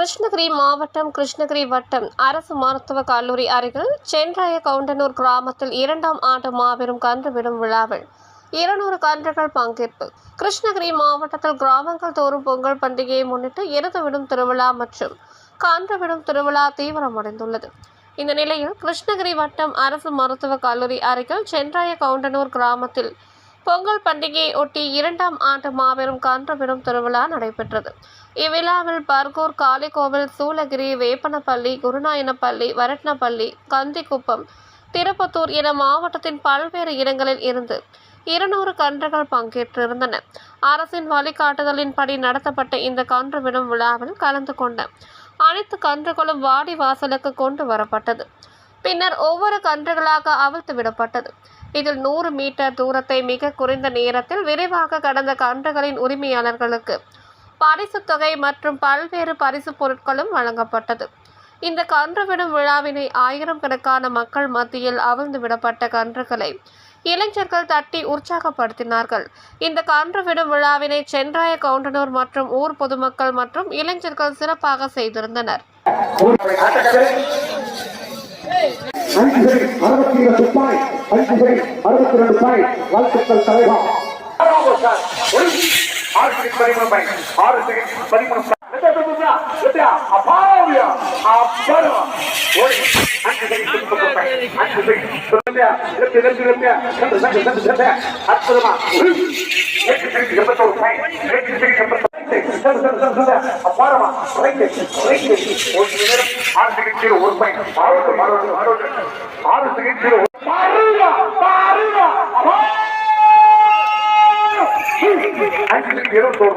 கிருஷ்ணகிரி மாவட்டம் கிருஷ்ணகிரி வட்டம் அரசு மருத்துவக் கல்லூரி அருகில் சென்றாய கவுண்டனூர் கிராமத்தில் இரண்டாம் ஆண்டு மாபெரும் கன்றுவிடும் விழாவில் இருநூறு கன்றுகள் பங்கேற்பு. கிருஷ்ணகிரி மாவட்டத்தில் கிராமங்கள் தோறும் பொங்கல் பண்டிகையை முன்னிட்டு எருது விடும் திருவிழா மற்றும் கன்று விடும் திருவிழா தீவிரமடைந்துள்ளது. இந்த நிலையில் கிருஷ்ணகிரி வட்டம் அரசு மருத்துவக் கல்லூரி அருகில் சென்றாய கவுண்டனூர் கிராமத்தில் பொங்கல் பண்டிகையை ஒட்டி இரண்டாம் ஆண்டு மாபெரும் கன்று திருவிழா நடைபெற்றது. இவ்விழாவில் பர்கூர் காளிகோவில் சூளகிரி வேப்பனப்பள்ளி குருநாயனப்பள்ளி வரட்னப்பள்ளி கந்திக்குப்பம் திருப்பத்தூர் என மாவட்டத்தின் பல்வேறு இடங்களில் இருந்து இருநூறு கன்றுகள் பங்கேற்றிருந்தன. அரசின் வழிகாட்டுதலின்படி நடத்தப்பட்ட இந்த கன்று விடும் விழாவில் கலந்து கொண்ட அனைத்து கன்றுகளும் வாடி வாசலுக்கு கொண்டு வரப்பட்டது. பின்னர் ஒவ்வொரு கன்றுகளாக அவிழ்த்து விடப்பட்டது. இதில் நூறு மீட்டர் தூரத்தை மிக குறைந்த நேரத்தில் விரைவாக கடந்த கன்றுகளின் உரிமையாளர்களுக்கு பரிசு தொகை மற்றும் பல்வேறு பரிசு பொருட்களும் வழங்கப்பட்டது. இந்த கன்று விடும் விழாவினை ஆயிரம் கணக்கான மக்கள் மத்தியில் அவிழ்ந்து விடப்பட்ட கன்றுகளை இளைஞர்கள் தட்டி உற்சாகப்படுத்தினார்கள். இந்த கன்று விடும் விழாவினை சென்றாய கவுண்டனூர் மற்றும் ஊர் பொதுமக்கள் மற்றும் இளைஞர்கள் சிறப்பாக செய்திருந்தனர். அஞ்சு அறுபத்தி இரண்டு பாய் அஞ்சு அறுபத்தி இரண்டு பாய் வாழ்த்துக்கள் தலைவா அற்புதமா. அப்பாரமா. Right, right. ஒரு நிமிடம். ஆறு செகண்ட் ஒரு ஆறு, பாருங்க பாருங்க அஞ்சு இருபத்தோரு